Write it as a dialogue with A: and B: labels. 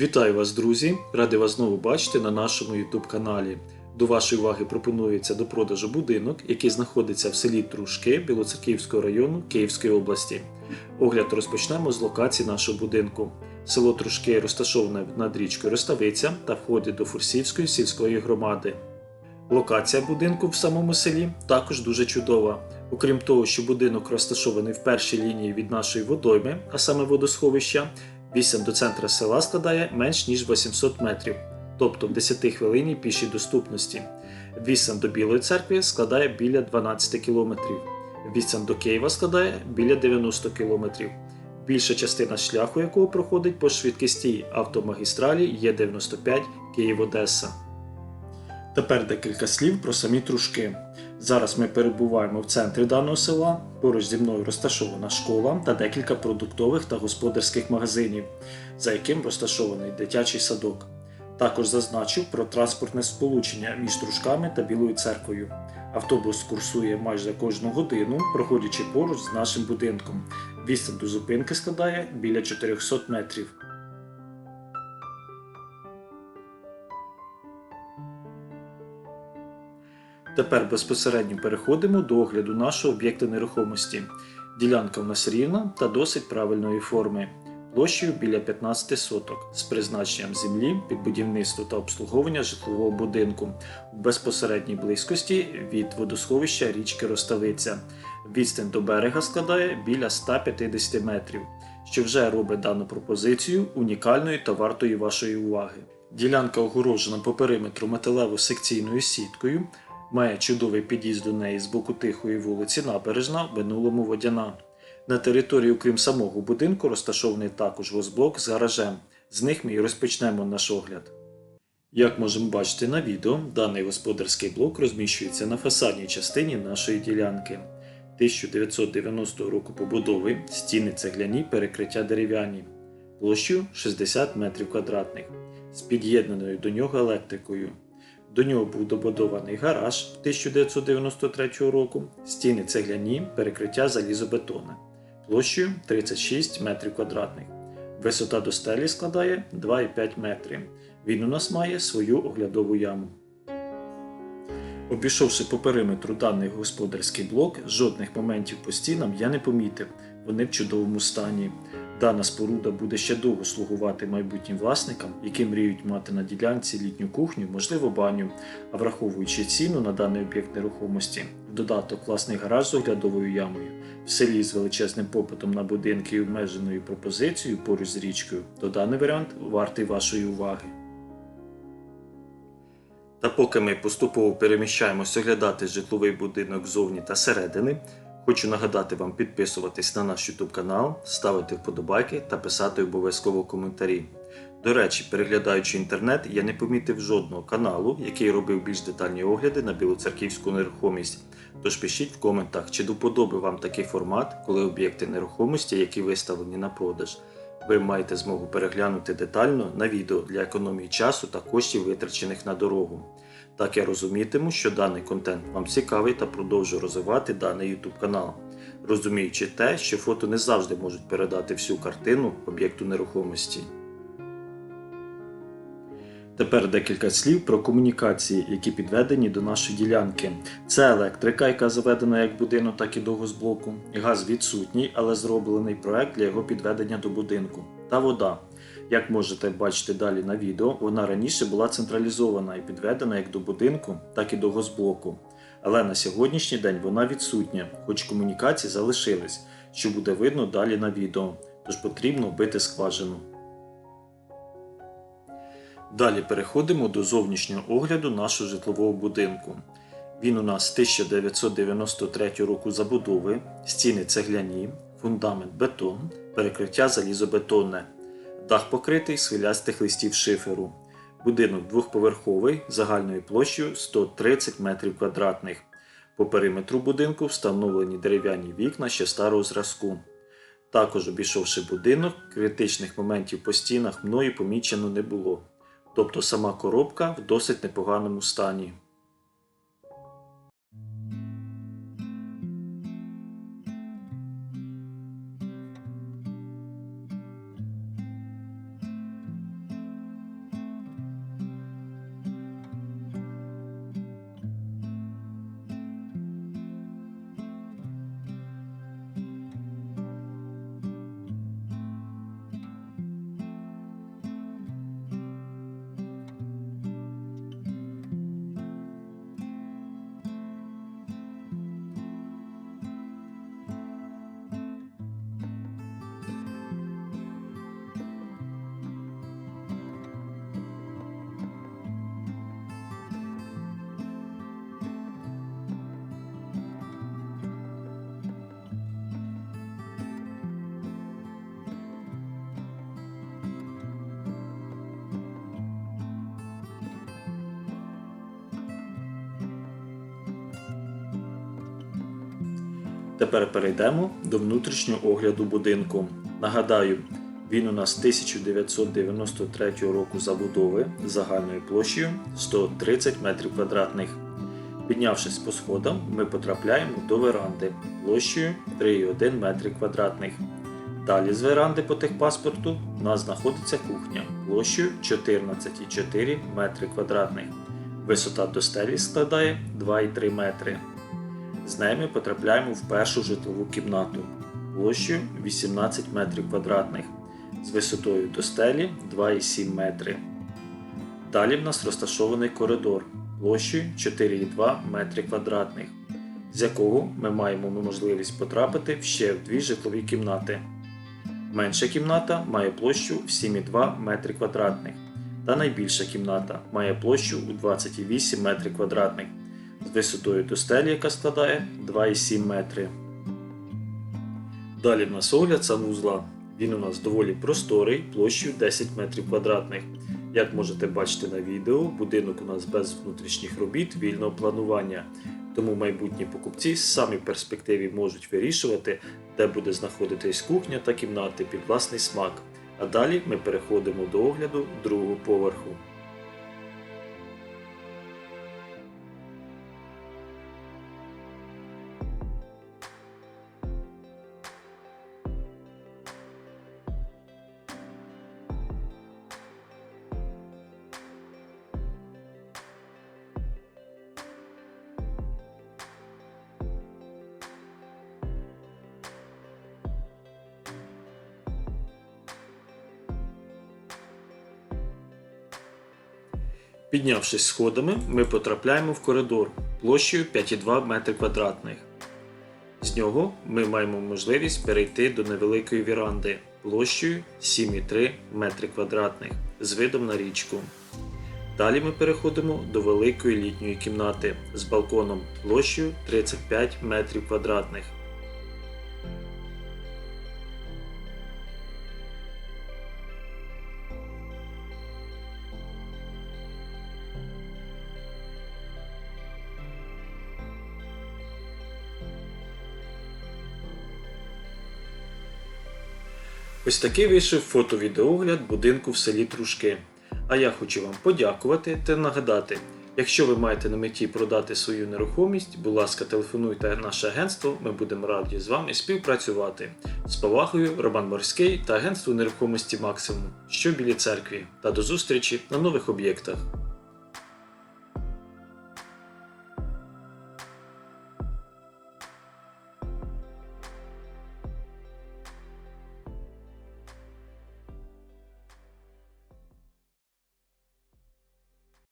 A: Вітаю вас, друзі! Радий вас знову бачити на нашому YouTube каналі. До вашої уваги пропонується до продажу будинок, який знаходиться в селі Трушки Білоцерківського району Київської області. Огляд розпочнемо з локації нашого будинку. Село Трушки розташоване над річкою Роставиця та входить до Фурсівської сільської громади. Локація будинку в самому селі також дуже чудова. Окрім того, що будинок розташований в першій лінії від нашої водойми, а саме водосховища, Вісім до центра села складає менш ніж 800 метрів, тобто в 10 хвилині пішій доступності. Вісім до Білої церкви складає біля 12 кілометрів. Вісім до Києва складає біля 90 кілометрів. Більша частина шляху, якого проходить по швидкістій автомагістралі Є95 Київ-Одеса. Тепер декілька слів про самі трушки. Зараз ми перебуваємо в центрі даного села. Поруч зі мною розташована школа та декілька продуктових та господарських магазинів, за яким розташований дитячий садок. Також зазначив про транспортне сполучення між трушками та Білою церквою. Автобус курсує майже кожну годину, проходячи поруч з нашим будинком. Відстань до зупинки складає біля 400 метрів. Тепер безпосередньо переходимо до огляду нашого об'єкта нерухомості. Ділянка в нас рівна та досить правильної форми, площею біля 15 соток з призначенням землі під будівництво та обслуговування житлового будинку в безпосередній близькості від водосховища річки Роставиця. Відстань до берега складає біля 150 метрів, що вже робить дану пропозицію унікальною та вартою вашої уваги. Ділянка огорожена по периметру металево-секційною сіткою, має чудовий під'їзд до неї з боку тихої вулиці Набережна, минулому водяна. На території, окрім самого будинку, розташований також возблок з гаражем. З них ми і розпочнемо наш огляд. Як можемо бачити на відео, даний господарський блок розміщується на фасадній частині нашої ділянки. 1990 року побудови, стіни цегляні, перекриття дерев'яні, площею 60 метрів квадратних, з під'єднаною до нього електрикою. До нього був добудований гараж 1993 року, стіни цегляні, перекриття залізобетоне, площею 36 метрів квадратних. Висота до стелі складає 2,5 метри. Він у нас має свою оглядову яму. Обійшовши по периметру даний господарський блок, жодних моментів по стінам я не помітив. Вони в чудовому стані. Дана споруда буде ще довго слугувати майбутнім власникам, які мріють мати на ділянці літню кухню, можливо, баню, а враховуючи ціну на даний об'єкт нерухомості, в додаток власний гараж з оглядовою ямою, в селі з величезним попитом на будинки і обмеженою пропозицією поруч з річкою, то даний варіант вартий вашої уваги. Та поки ми поступово переміщаємось оглядати житловий будинок ззовні та середини, хочу нагадати вам підписуватись на наш YouTube канал, ставити вподобайки та писати обов'язково коментарі. До речі, переглядаючи інтернет, я не помітив жодного каналу, який робив більш детальні огляди на білоцерківську нерухомість. Тож пишіть в коментах, чи до вам такий формат, коли об'єкти нерухомості, які виставлені на продаж, ви маєте змогу переглянути детально на відео для економії часу та коштів, витрачених на дорогу. Так я розумітиму, що даний контент вам цікавий та продовжу розвивати даний YouTube канал, розуміючи те, що фото не завжди можуть передати всю картину об'єкту нерухомості. Тепер декілька слів про комунікації, які підведені до нашої ділянки. Це електрика, яка заведена як будинок, так і до газблоку. Газ відсутній, але зроблений проект для його підведення до будинку. Та вода. Як можете бачити далі на відео, вона раніше була централізована і підведена як до будинку, так і до газблоку. Але на сьогоднішній день вона відсутня, хоч комунікації залишились, що буде видно далі на відео, тож потрібно вбити скважину. Далі переходимо до зовнішнього огляду нашого житлового будинку. Він у нас 1993 року забудови, стіни цегляні, фундамент бетон, перекриття залізобетонне, дах покритий з хвилястих листів шиферу. Будинок двохповерховий загальною площею 130 метрів квадратних. По периметру будинку встановлені дерев'яні вікна ще старого зразку. Також обійшовши будинок, критичних моментів по стінах мною помічено не було. Тобто сама коробка в досить непоганому стані. Тепер перейдемо до внутрішнього огляду будинку. Нагадаю, він у нас 1993 року забудови загальною площею 130 метрів квадратних. Піднявшись по сходам, ми потрапляємо до веранди площею 3,1 метри квадратних. Далі з веранди по техпаспорту у нас знаходиться кухня площею 14,4 метри квадратних. Висота до стелі складає 2,3 метри. З неї ми потрапляємо в першу житлову кімнату. Площею 18 метрів квадратних. З висотою до стелі 2,7 метри. Далі в нас розташований коридор. Площею 4,2 метри квадратних, з якого ми маємо можливість потрапити ще в дві житлові кімнати. Менша кімната має площу в 7,2 метри квадратних, та найбільша кімната має площу у 28 метрів квадратних з висотою до стелі, яка складає 2,7 метри. Далі в нас огляд санвузла. Він у нас доволі просторий, площею 10 метрів квадратних. Як можете бачити на відео, будинок у нас без внутрішніх робіт вільного планування. Тому майбутні покупці самі в перспективі можуть вирішувати, де буде знаходитись кухня та кімнати під власний смак. А далі ми переходимо до огляду другого поверху. Піднявшись сходами, ми потрапляємо в коридор площею 5,2 м2. З нього ми маємо можливість перейти до невеликої віранди площею 7,3 м2 з видом на річку. Далі ми переходимо до великої літньої кімнати з балконом площею 35 м2. Ось такий вийшов фото-відеогляд будинку в селі Трушки. А я хочу вам подякувати та нагадати, якщо ви маєте на меті продати свою нерухомість, будь ласка, телефонуйте наше агентство, ми будемо раді з вами співпрацювати. З повагою, Роман Морський та агентство нерухомості Максимум, що біля церкві. Та до зустрічі на нових об'єктах.